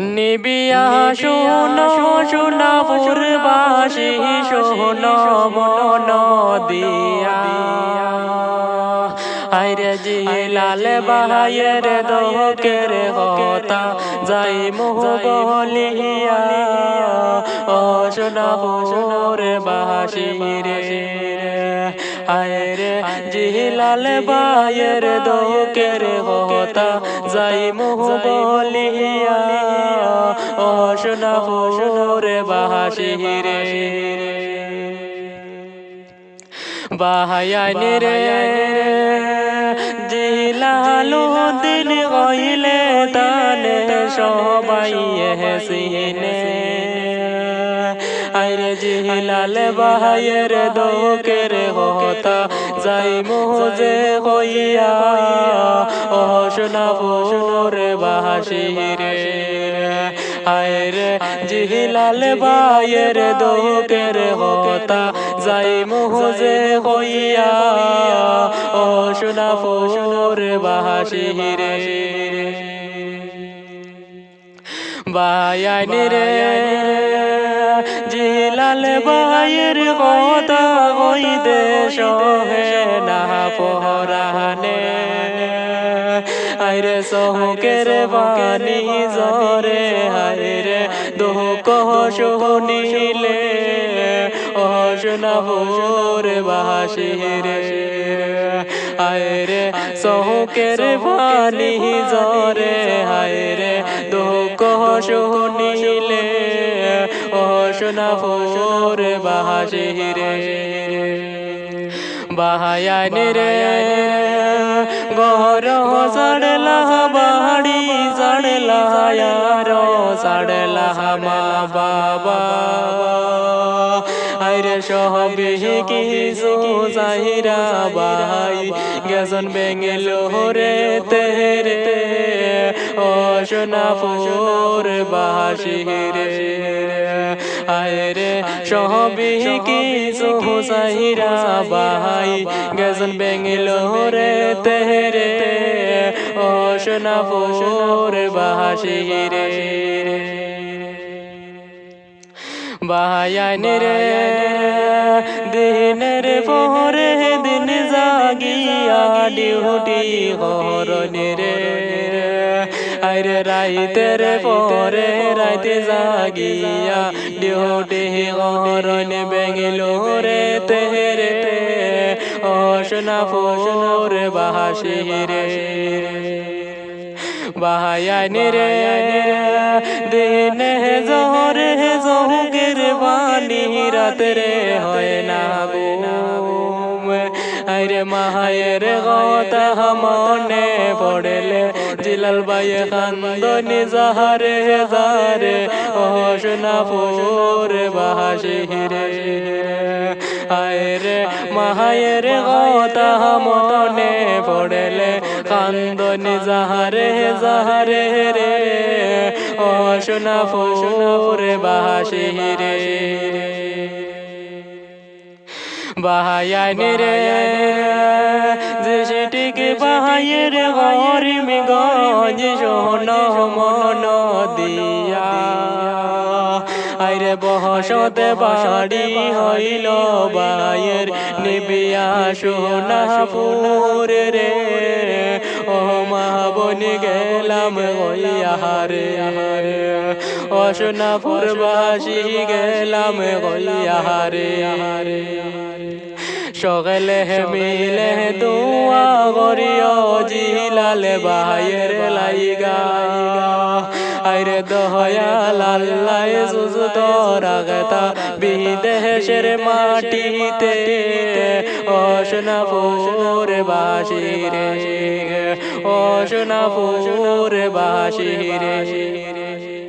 নিবিয়া শোনো, শোনা পুরবাসী শোনো মন দিয়া। আইরে জিলাল বাহায়ের দোকের হতা, যাই মোহ বলিয়া ও শোনা পুর বাসী রে। আয়রে জিলাল বায়ের দোকের হতা। যাই মোহ বলিয়া ও শোনা পুরে বাহাসি রে বাহায়ানি রে। জিলালু দিন গইলে তানে সবাই হেসিনে আইরে জিলাল বাহায়ের দোকের হতা, যাই মোজে হইয়া ও শোনা পুর বাহাসি রে আয়রে জিহিলাল বায়ের দোকের হতা, যাই মোজে হইয়া ও শোনা পুর বাহাসি রে বায়ানি রে জিলাল বায়ের কথা হই দেশ হে না পহরানে আইরে সহকের বাণী জরে হাইরে দুঃখ শুনিলে। ও শোনা ভোর বাসি রে আয়রে সহকের বাণী জরে হায়রে দুঃখ শুনিলে। ও শোনা ফোর বাহাসে হিরে। বাহায়ানি রে গহর সাড়লা বাড়ি সাড়লা সাড়লা মা সহবে কিছু চাহিরা বাহাই গেছন বেঙ্গেলোরে তেরে ও সোনাপুর বাসি রে আয়রে সহবে কিছু চাহিরা বাহাই গেছন বেঙ্গেলোরে তেরে ও সোনাপুর বাসি রে বাহায়ানি রে। দিনের পরে দিন জাগিয়া ডিউটি হরনি রে আরে রাইতের পরে রাইতে জাগিয়া ডিউটি হরন বেঙ্গলোরে তেরে ও সোনাপুর বাহাসি রে বাহায়ানি রে দিনে জহরে জহুকের বাণী রাতরে হয় না ঘুম। আরে মাহায়ের কথা মনে পড়লে জিলাল বাইয়ে খান্দনি জাহারে জারে ও সোনাপুর বাহাসি রে আয়রে মাহায়ের কথা মনে পড়লে কান্দনি জাহারে জাহারে রে। ও সোনাপুর বাহাসি রে বাহায়ানি রে। যে সেটিকে বাহায়ের গরিমি গঞ্জ সোন মন দিয়া। বহসতে বাড়ি হইল বায়ের নিবিয়া সোনাপুর রে। ও মা বনি গেলাম হইয়া রে ও সোনাপুর বাসি গেলাম হইয়া রে সকালে মিলে দুয়া করিও, জিলাল বাহায়ের লাইগা। আইরে দয়াল আল্লাহ সুস্থ বিদেশের মাটিতে অসনাপুর বাসি রে অসনাপুর বাসি রে